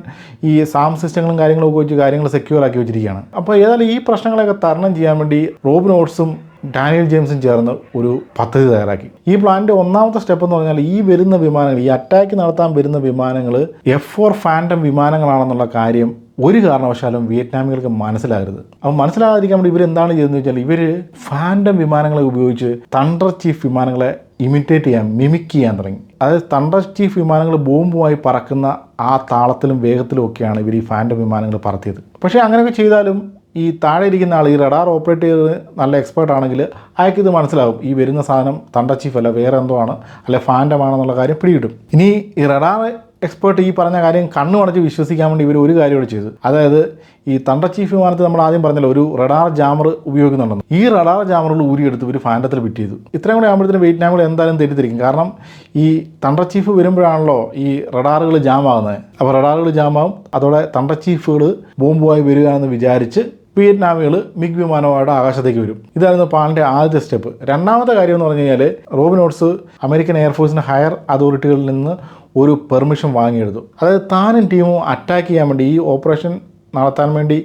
Speaker 1: ഈ സാം സിസ്റ്റങ്ങളും കാര്യങ്ങളും ഒക്കെ വെച്ച് കാര്യങ്ങൾ സെക്യൂർ ആക്കി വെച്ചിരിക്കുകയാണ്. അപ്പോൾ ഏതായാലും ഈ പ്രശ്നങ്ങളൊക്കെ തരണം ചെയ്യാൻ വേണ്ടി റോബിനോട്സും ഡാനിയൽ ജെയിംസും ചേർന്ന് ഒരു പദ്ധതി തയ്യാറാക്കി. ഈ പ്ലാനിന്റെ ഒന്നാമത്തെ സ്റ്റെപ്പ് എന്ന് പറഞ്ഞാൽ ഈ വരുന്ന വിമാനങ്ങൾ ഈ അറ്റാക്ക് നടത്താൻ വരുന്ന വിമാനങ്ങൾ എഫ് ഫോർ ഫാന്റം വിമാനങ്ങളാണെന്നുള്ള കാര്യം ഒരു കാരണവശാലും വിയറ്റ്നാമികൾക്ക് മനസ്സിലാകരുത്. അപ്പോൾ മനസ്സിലാകാതിരിക്കാൻ വേണ്ടി ഇവരെന്താണ് ചെയ്തതെന്ന് വെച്ചാൽ ഇവർ ഫാൻഡം വിമാനങ്ങളെ ഉപയോഗിച്ച് തണ്ടർ ചീഫ് വിമാനങ്ങളെ ഇമിറ്റേറ്റ് ചെയ്യാൻ മിമിക് ചെയ്യാൻ തുടങ്ങി. അതായത് തണ്ടർ ചീഫ് വിമാനങ്ങൾ ബോംബുമായി പറക്കുന്ന ആ താളത്തിലും വേഗത്തിലും ഒക്കെയാണ് ഇവർ ഈ ഫാൻഡം വിമാനങ്ങൾ പറത്തിയത്. പക്ഷേ അങ്ങനെയൊക്കെ ചെയ്താലും ഈ താഴെ ഇരിക്കുന്ന ആൾ ഈ റഡാർ ഓപ്പറേറ്റ് ചെയ്ത് നല്ല എക്സ്പേർട്ട് ആണെങ്കിൽ അയാൾക്ക് ഇത് മനസ്സിലാവും. ഈ വരുന്ന സാധനം തണ്ട ചീഫ് അല്ല വേറെ എന്തോ ആണ് അല്ലെ ഫാൻഡമാണെന്നുള്ള കാര്യം പിടികിട്ടും. ഇനി ഈ റഡാർ എക്സ്പേർട്ട് ഈ പറഞ്ഞ കാര്യം കണ്ണു അടച്ച് വിശ്വസിക്കാൻ വേണ്ടി ഇവർ ഒരു കാര്യം കൂടെ ചെയ്തു അതായത് ഈ തണ്ട ചീഫ് വിമാനത്തിൽ നമ്മൾ ആദ്യം പറഞ്ഞല്ലോ ഒരു റഡാർ ജാമർ ഉപയോഗിക്കുന്നുണ്ടെന്ന്. ഈ റഡാർ ജാമറുകൾ ഊരിയെടുത്ത് ഒരു ഫാൻഡത്തിൽ ഫിറ്റ് ചെയ്തു. ഇത്രയും കൂടെ ആകുമ്പോഴത്തേന് വിയറ്റ്നാമിൽ എന്തായാലും തെറ്റിദ്ധരിക്കും. കാരണം ഈ തണ്ട ചീഫ് വരുമ്പോഴാണല്ലോ ഈ റഡാറുകൾ ജാമാകുന്നത്. അപ്പോൾ റഡാറുകൾ ജാമാകും. അതോടെ തണ്ട ചീഫുകൾ ബോംബുമായി വരികയാണെന്ന് വിചാരിച്ച് വിയറ്റ്നാമികൾ മിഗ് വിമാനമായിട്ട് ആകാശത്തേക്ക് വരും. ഇതായിരുന്നു പാലിന്റെ ആദ്യത്തെ സ്റ്റെപ്പ്. രണ്ടാമത്തെ കാര്യം എന്ന് പറഞ്ഞു കഴിഞ്ഞാൽ റോബിനോട്സ് അമേരിക്കൻ എയർഫോഴ്സിന്റെ ഹയർ അതോറിറ്റികളിൽ നിന്ന് ഒരു പെർമിഷൻ വാങ്ങിയെടുത്തു. അതായത് താനും ടീമും അറ്റാക്ക് ചെയ്യാൻ വേണ്ടി ഈ ഓപ്പറേഷൻ നടത്താൻ വേണ്ടി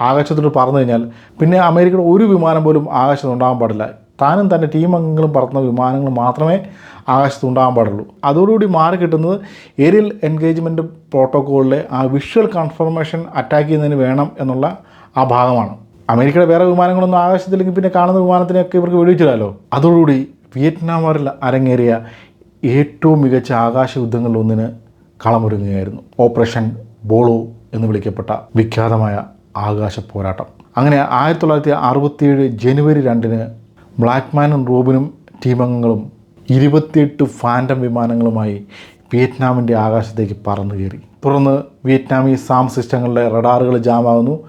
Speaker 1: ആകാശത്തോട്ട് പറന്നു കഴിഞ്ഞാൽ പിന്നെ അമേരിക്കയുടെ ഒരു വിമാനം പോലും ആകാശത്ത് ഉണ്ടാകാൻ പാടില്ല. താനും തന്റെ ടീം അംഗങ്ങളും പറത്തുന്ന വിമാനങ്ങൾ മാത്രമേ ആകാശത്ത് ഉണ്ടാകാൻ പാടുള്ളൂ. അതോടുകൂടി മാറി കിട്ടുന്നത് ഏരിയൽ എൻഗേജ്മെന്റ് പ്രോട്ടോക്കോളിലെ ആ വിഷ്വൽ കൺഫർമേഷൻ അറ്റാക്ക് ചെയ്യുന്നതിന് വേണം എന്നുള്ള ആ ഭാഗമാണ്. അമേരിക്കയുടെ വേറെ വിമാനങ്ങളൊന്നും ആകാശത്തില്ലെങ്കിൽ പിന്നെ കാണുന്ന വിമാനത്തിനെയൊക്കെ ഇവർക്ക് വെടിവെച്ചിടാലോ? അതോടുകൂടി വിയറ്റ്നാം വാറിൽ അരങ്ങേറിയ ഏറ്റവും മികച്ച ആകാശ യുദ്ധങ്ങളിലൊന്നിന് കളമൊരുങ്ങുകയായിരുന്നു. ഓപ്പറേഷൻ ബോളോ എന്ന് വിളിക്കപ്പെട്ട വിഖ്യാതമായ ആകാശ പോരാട്ടം. അങ്ങനെ ആയിരത്തി തൊള്ളായിരത്തി അറുപത്തിയേഴ് ജനുവരി രണ്ടിന് ബ്ലാക്ക്മാനും റോബിനും ടീമംഗങ്ങളും ഇരുപത്തിയെട്ട് ഫാന്റം വിമാനങ്ങളുമായി വിയറ്റ്നാമിന്റെ ആകാശത്തേക്ക് പറന്നു കയറി തുടർന്ന് വിയറ്റ്നാമി സാം സിസ്റ്റങ്ങളുടെ റഡാറുകൾ ജാമാകുന്നു.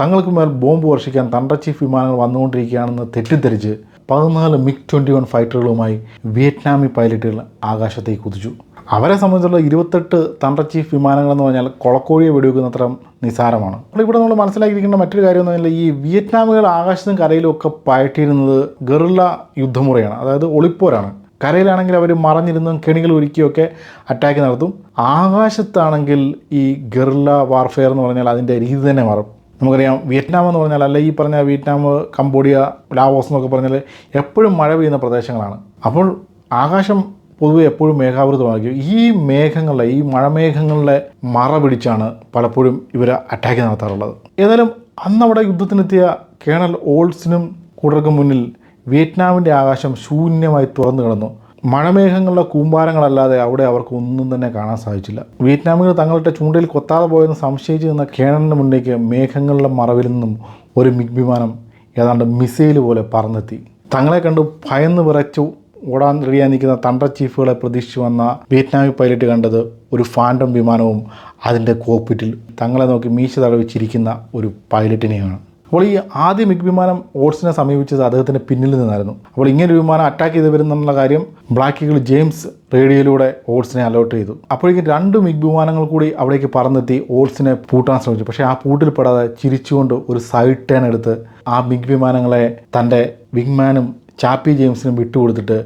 Speaker 1: തങ്ങൾക്ക് മേൽ ബോംബ് വർഷിക്കാൻ തണ്ടർ ചീഫ് വിമാനങ്ങൾ വന്നുകൊണ്ടിരിക്കുകയാണെന്ന് തെറ്റിദ്ധരിച്ച് പതിനാല് മിഗ് ട്വന്റി വൺ ഫൈറ്ററുകളുമായി വിയറ്റ്നാമി പൈലറ്റുകൾ ആകാശത്തേക്ക് കുതിച്ചു. അവരെ സംബന്ധിച്ചുള്ള ഇരുപത്തെട്ട് തണ്ടർ ചീഫ് വിമാനങ്ങളെന്ന് പറഞ്ഞാൽ കൊളക്കോഴിയെ വെടിവെക്കുന്നത്ര നിസാരമാണ്. അപ്പോൾ ഇവിടെ നമ്മൾ മനസ്സിലാക്കിയിരിക്കേണ്ട മറ്റൊരു കാര്യം എന്ന് പറഞ്ഞാൽ ഈ വിയറ്റ്നാമുകൾ ആകാശത്തും കരയിലും ഒക്കെ പയറ്റിയിരുന്നത് ഗറില്ല യുദ്ധമുറയാണ്. അതായത് ഒളിപ്പോരാണ്. കരയിലാണെങ്കിൽ അവർ മറഞ്ഞിരുന്നും കെണികൾ ഒരുക്കിയൊക്കെ അറ്റാക്ക് നടത്തും. ആകാശത്താണെങ്കിൽ ഈ ഗറില്ല വാർഫെയർ എന്ന് പറഞ്ഞാൽ അതിന്റെ രീതി തന്നെ മാറും. നമുക്കറിയാം വിയറ്റ്നാം എന്ന് പറഞ്ഞാൽ അല്ല ഈ പറഞ്ഞ വിയറ്റ്നാം കംബോഡിയ ലാവോസ് എന്നൊക്കെ പറഞ്ഞാൽ എപ്പോഴും മഴ പെയ്യുന്ന പ്രദേശങ്ങളാണ്. അപ്പോൾ ആകാശം പൊതുവെ എപ്പോഴും മേഘാവൃതമാക്കി ഈ മേഘങ്ങളെ ഈ മഴമേഘങ്ങളിലെ മറ പിടിച്ചാണ് പലപ്പോഴും ഇവർ അറ്റാക്ക് നടത്താറുള്ളത്. ഏതായാലും അന്നവിടെ യുദ്ധത്തിനെത്തിയ കേണൽ ഓൾസിനും കൂട്ടർക്കും മുന്നിൽ വിയറ്റ്നാമിന്റെ ആകാശം ശൂന്യമായി തുറന്നു കിടന്നു. മഴമേഘങ്ങളുടെ കൂമ്പാരങ്ങളല്ലാതെ അവിടെ അവർക്ക് ഒന്നും തന്നെ കാണാൻ സാധിച്ചില്ല. വിയറ്റ്നാമികൾ തങ്ങളുടെ ചൂണ്ടയിൽ കൊത്താതെ പോയെന്ന് സംശയിച്ചു നിന്ന കേണലിന് മുന്നേക്ക് മേഘങ്ങളുടെ മറവിൽ നിന്നും ഒരു മിഗ് വിമാനം ഏതാണ്ട് മിസൈൽ പോലെ പറന്നെത്തി. തങ്ങളെ കണ്ട് ഭയന്ന് വിറച്ചു ഓടാൻ റെഡിയായി നിൽക്കുന്ന തണ്ടർ ചീഫുകളെ പ്രതീക്ഷിച്ചു വന്ന വിയറ്റ്നാമി പൈലറ്റ് കണ്ടത് ഒരു ഫാൻഡം വിമാനവും അതിന്റെ കോപ്പിറ്റിൽ തങ്ങളെ നോക്കി മീശ തടവിച്ചിരിക്കുന്ന ഒരു പൈലറ്റിനെയാണ്. അപ്പോൾ ഈ ആദ്യ മിഗ് വിമാനം ഓട്സിനെ സമീപിച്ചത് അദ്ദേഹത്തിന്റെ പിന്നിൽ നിന്നായിരുന്നു. അപ്പോൾ ഇങ്ങനെ വിമാനം അറ്റാക്ക് ചെയ്ത് വരുന്നുള്ള കാര്യം ബ്ലാക്ക് ഈഗിൾ ജെയിംസ് റേഡിയോയിലൂടെ ഓട്സിനെ അലോട്ട് ചെയ്തു. അപ്പോഴേക്കും രണ്ട് മിഗ് വിമാനങ്ങൾ കൂടി അവിടേക്ക് പറന്നെത്തി ഓട്സിനെ പൂട്ടാൻ ശ്രമിച്ചു. പക്ഷേ ആ പൂട്ടിൽ പെടാതെ ചിരിച്ചുകൊണ്ട് ഒരു സൈഡ് ടേൺ എടുത്ത് ആ മിഗ് വിമാനങ്ങളെ തന്റെ വിങ്മാനും ചാപ്പി ജെയിംസിനും വിട്ടുകൊടുത്തിട്ട്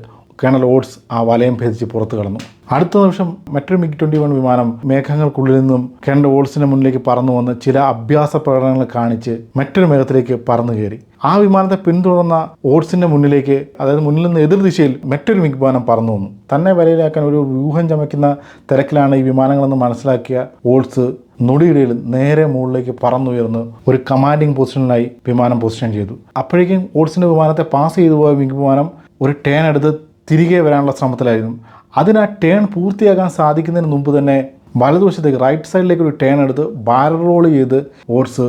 Speaker 1: കേണൽ ഓട്സ് ആ വലയം ഭേദിച്ച് പുറത്തു കടന്നു. അടുത്ത നിമിഷം മറ്റൊരു മിഗ് ട്വന്റി വൺ വിമാനം മേഘങ്ങൾക്കുള്ളിൽ നിന്നും കേണൽ ഓട്സിന്റെ മുന്നിലേക്ക് പറന്നു വന്ന് ചില അഭ്യാസ പ്രകടനങ്ങൾ കാണിച്ച് മറ്റൊരു മേഘത്തിലേക്ക് പറന്നു കയറി. ആ വിമാനത്തെ പിന്തുടർന്ന ഓട്സിന്റെ മുന്നിലേക്ക് അതായത് മുന്നിൽ നിന്ന് എതിർദിശയിൽ മറ്റൊരു മിഗ് വിമാനം പറന്നു വന്നു. തന്നെ വരയിലാക്കാൻ ഒരു വ്യൂഹം ചമയ്ക്കുന്ന തിരക്കിലാണ് ഈ വിമാനങ്ങളെന്ന് മനസ്സിലാക്കിയ ഓട്സ് നൊടിയിടയിൽ നേരെ മുകളിലേക്ക് പറന്നുയർന്ന് ഒരു കമാൻഡിംഗ് പൊസിഷനിലായി വിമാനം പൊസിഷൻ ചെയ്തു. അപ്പോഴേക്കും ഓട്സിന്റെ വിമാനത്തെ പാസ് ചെയ്തു പോയ മിഗ് വിമാനം ഒരു ടേൺ എടുത്ത് തിരികെ വരാനുള്ള ശ്രമത്തിലായിരുന്നു. അതിന് ആ ടേൺ പൂർത്തിയാക്കാൻ സാധിക്കുന്നതിന് മുമ്പ് തന്നെ വലതുവശത്തേക്ക് റൈറ്റ് സൈഡിലേക്ക് ഒരു ടേൺ എടുത്ത് ബാരൽ റോൾ ചെയ്ത് ഓട്സ്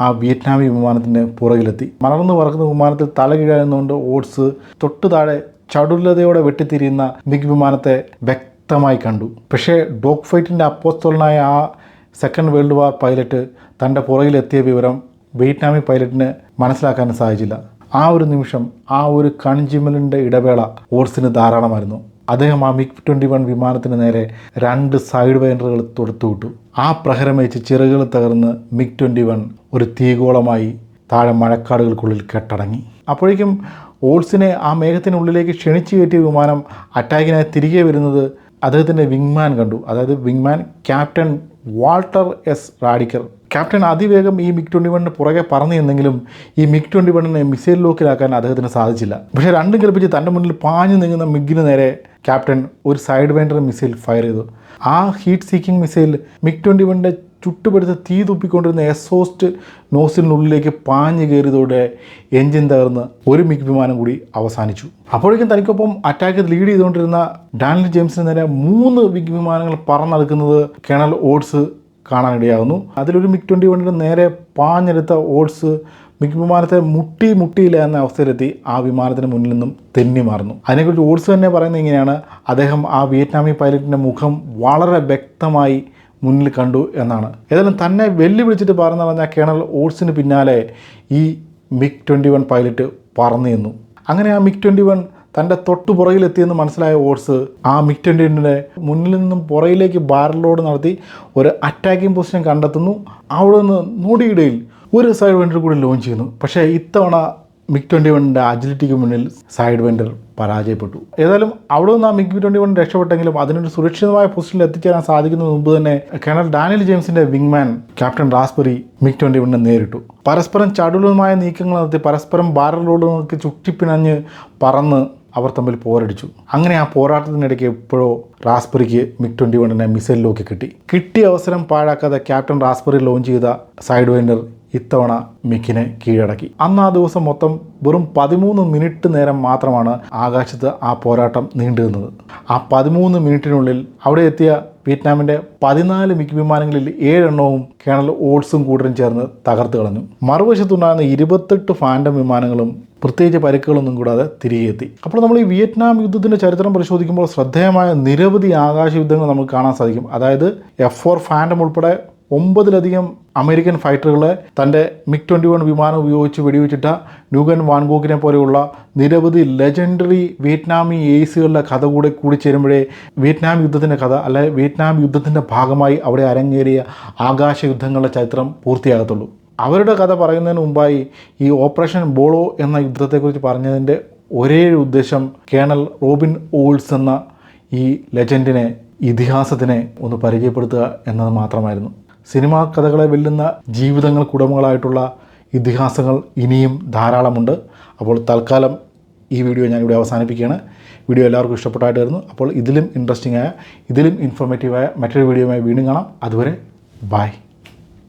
Speaker 1: ആ വിയറ്റ്നാമി വിമാനത്തിന്റെ പുറകിലെത്തി. മലർന്നു പറക്കുന്ന വിമാനത്തിൽ തല കീഴായിരുന്നുകൊണ്ട് ഓട്സ് തൊട്ടു താഴെ ചടുലതയോടെ വെട്ടിത്തിരിയുന്ന മിഗ് വിമാനത്തെ വ്യക്തമായി കണ്ടു. പക്ഷേ ഡോഗ് ഫൈറ്റിന്റെ അപ്പോസ്തോലനായ ആ സെക്കൻഡ് വേൾഡ് വാർ പൈലറ്റ് തന്റെ പുറകിലെത്തിയ വിവരം വിയറ്റ്നാമി പൈലറ്റിന് മനസ്സിലാക്കാൻ സാധിച്ചില്ല. ആ ഒരു നിമിഷം ആ ഒരു കൺജിമലിന്റെ ഇടവേള ഓർസിന് ധാരാളമായിരുന്നു. അദ്ദേഹം ആ മിഗ് ട്വന്റി വൺ വിമാനത്തിന് നേരെ രണ്ട് സൈഡ് വൈൻഡറുകൾ തൊടുത്തുവിട്ടു ആ പ്രഹരമേച്ച് ചിറകുകൾ തകർന്ന് മിഗ് ട്വന്റി വൺ ഒരു തീകോളമായി താഴെ മഴക്കാടുകൾക്കുള്ളിൽ കെട്ടടങ്ങി. അപ്പോഴേക്കും ഓൾസിനെ ആ മേഘത്തിനുള്ളിലേക്ക് ക്ഷണിച്ചു കയറ്റിയ വിമാനം അറ്റാക്കിനായി തിരികെ വരുന്നത് അദ്ദേഹത്തിന്റെ വിങ്മാൻ കണ്ടു. അതായത് വിങ്മാൻ captain Walter S Radeker. Captain അതിവേഗം ഈ മിഗ് ട്വന്റി വണ്ണിന് പുറകെ പറഞ്ഞു എന്നെങ്കിലും ഈ മിഗ് ട്വന്റി വണ്ണിനെ മിസൈൽ ലോക്കിലാക്കാൻ അദ്ദേഹത്തിന് സാധിച്ചില്ല. പക്ഷേ രണ്ടും കൽപ്പിച്ച് തന്റെ മുന്നിൽ പാഞ്ഞു നീങ്ങുന്ന മിഗിന് നേരെ ക്യാപ്റ്റൻ ഒരു സൈഡ് വൈൻഡർ മിസൈൽ ഫയർ ചെയ്തു. ആ heat seeking missile MiG twenty വണ്ണിന്റെ ചുട്ടുപെടുത്ത് തീ തുപ്പിക്കൊണ്ടിരുന്ന എസോസ്റ്റ് നോസിനുള്ളിലേക്ക് പാഞ്ഞു കയറിയതോടെ എഞ്ചിൻ തകർന്ന് ഒരു മിഗ് വിമാനം കൂടി അവസാനിച്ചു. അപ്പോഴേക്കും തനിക്കൊപ്പം അറ്റാക്ക് ലീഡ് ചെയ്തുകൊണ്ടിരുന്ന ഡാനിൽ ജെയിംസിന് നേരെ മൂന്ന് മിഗ് വിമാനങ്ങൾ പറന്നടക്കുന്നത് കേണൽ ഓട്സ് കാണാനിടയാകുന്നു. അതിലൊരു മിഗ് ട്വന്റി വണ്ണിന് നേരെ പാഞ്ഞെടുത്ത ഓട്സ് മിഗ് വിമാനത്തെ മുട്ടി മുട്ടിയില്ല എന്ന അവസ്ഥയിലെത്തി. ആ വിമാനത്തിന് മുന്നിൽ നിന്നും തെന്നി മാറുന്നു. അതിനെക്കുറിച്ച് ഓട്സ് തന്നെ പറയുന്നത് ഇങ്ങനെയാണ്. അദ്ദേഹം ആ വിയറ്റ്നാമി പൈലറ്റിന്റെ മുഖം വളരെ വ്യക്തമായി മുന്നിൽ കണ്ടു എന്നാണ്. ഏതായാലും തന്നെ വെല്ലുവിളിച്ചിട്ട് പറഞ്ഞു പറഞ്ഞാൽ കേണൽ ഓട്സിന് പിന്നാലെ ഈ മിഗ് ട്വന്റി വൺ പൈലറ്റ് പറന്നു നിന്നു അങ്ങനെ ആ മിഗ് ട്വന്റി വൺ തന്റെ തൊട്ടു പുറകിലെത്തിയെന്ന് മനസ്സിലായ ഓട്സ് ആ ട്വന്റി വണ്ണിന്റെ മുന്നിൽ നിന്നും പുറയിലേക്ക് ബാരലോട് നടത്തി ഒരു അറ്റാക്കിംഗ് പൊസിഷൻ കണ്ടെത്തുന്നു. അവിടെ നിന്ന് നൊടിയിടയിൽ ഒരു സൈഡ് വെൻഡർ കൂടി ലോഞ്ച് ചെയ്യുന്നു. പക്ഷേ ഇത്തവണ മിക് ട്വന്റി വണ്ണിന്റെ അജിലിറ്റിക്ക് മുന്നിൽ സൈഡ് വെൻഡർ പരാജയപ്പെട്ടു. ഏതായാലും അവിടെ നിന്ന് ആ മിക് ട്വന്റി വൺ രക്ഷപ്പെട്ടെങ്കിലും അതിനൊരു സുരക്ഷിതമായ പൊസിഷനിൽ എത്തിച്ചേരാൻ സാധിക്കുന്നതിന് മുമ്പ് തന്നെ കേണൽ ഡാനിയൽ ജെയിംസിന്റെ വിങ്മാൻ ക്യാപ്റ്റൻ റാസ്ബറി മിക് ട്വന്റി വണ്ണിനെ നേരിട്ടു. പരസ്പരം ചടുലമായ നീക്കങ്ങൾ നടത്തി പരസ്പരം ബാരലോട് നോക്കി ചുറ്റിപ്പിണഞ്ഞ് പറന്ന് അവർ തമ്മിൽ പോരടിച്ചു. അങ്ങനെ ആ പോരാട്ടത്തിനിടയ്ക്ക് എപ്പോഴോ റാസ്ബറിക്ക് മിഗ് ട്വന്റി വണ്ണിനെ മിസൈൽ ലോക്ക് കിട്ടി. കിട്ടിയ അവസരം പാഴാക്കാതെ ക്യാപ്റ്റൻ റാസ്ബറി ലോഞ്ച് ചെയ്ത സൈഡ് വൈൻഡർ ഇത്തവണ മിക്കിനെ കീഴടക്കി. അന്ന് ആ ദിവസം മൊത്തം വെറും പതിമൂന്ന് മിനിറ്റ് നേരം മാത്രമാണ് ആകാശത്ത് ആ പോരാട്ടം നീണ്ടു നിന്നത് ആ പതിമൂന്ന് മിനിറ്റിനുള്ളിൽ അവിടെ എത്തിയ വിയറ്റ്നാമിന്റെ പതിനാല് മിഗ് വിമാനങ്ങളിൽ ഏഴെണ്ണവും കേണൽ ഓൾസും കൂടുതലും ചേർന്ന് തകർത്ത് കളഞ്ഞു. മറുവശത്തുണ്ടായിരുന്ന ഇരുപത്തെട്ട് ഫാൻഡം വിമാനങ്ങളും പ്രത്യേകിച്ച് പരിക്കുകളൊന്നും കൂടാതെ തിരികെ എത്തി അപ്പോൾ നമ്മൾ ഈ വിയറ്റ്നാം യുദ്ധത്തിന്റെ ചരിത്രം പരിശോധിക്കുമ്പോൾ ശ്രദ്ധേയമായ നിരവധി ആകാശ യുദ്ധങ്ങൾ നമുക്ക് കാണാൻ സാധിക്കും. അതായത് എഫ് ഫോർ ഫാൻഡം ഉൾപ്പെടെ ഒമ്പതിലധികം അമേരിക്കൻ ഫൈറ്ററുകളെ തന്റെ മിഗ് ട്വന്റി വൺ വിമാനം ഉപയോഗിച്ച് വെടിവെച്ചിട്ട ന്യൂഗൻ വാൻഗോക്കിനെ പോലെയുള്ള നിരവധി ലെജൻഡറി വിയറ്റ്നാമി ഏസുകളുടെ കഥ കൂടെ കൂടിച്ചേരുമ്പോഴേ വിയറ്റ്നാം യുദ്ധത്തിന്റെ കഥ അല്ലെ വിയറ്റ്നാം യുദ്ധത്തിന്റെ ഭാഗമായി അവിടെ അരങ്ങേറിയ ആകാശ യുദ്ധങ്ങളുടെ ചരിത്രം പൂർത്തിയാകത്തുള്ളൂ. അവരുടെ കഥ പറയുന്നതിന് മുമ്പായി ഈ ഓപ്പറേഷൻ ബോളോ എന്ന യുദ്ധത്തെക്കുറിച്ച് പറഞ്ഞതിന്റെ ഒരേ ഉദ്ദേശം കേണൽ റോബിൻ ഓൾസ് എന്ന ഈ ലെജൻഡിനെ ഇതിഹാസത്തിനെ ഒന്ന് പരിചയപ്പെടുത്തുക എന്നത് മാത്രമായിരുന്നു. സിനിമാ കഥകളെ വെല്ലുന്ന ജീവിതങ്ങൾക്കുടമകളായിട്ടുള്ള ഇതിഹാസങ്ങൾ ഇനിയും ധാരാളമുണ്ട്. അപ്പോൾ തൽക്കാലം ഈ വീഡിയോ ഞാനിവിടെ അവസാനിപ്പിക്കുകയാണ്. വീഡിയോ എല്ലാവർക്കും ഇഷ്ടപ്പെട്ടായിട്ട് വരുന്നു അപ്പോൾ ഇതിലും ഇൻട്രസ്റ്റിംഗ് ആയ ഇതിലും ഇൻഫോർമേറ്റീവായ മറ്റൊരു വീഡിയോയുമായി വീണ്ടും കാണാം. അതുവരെ ബൈ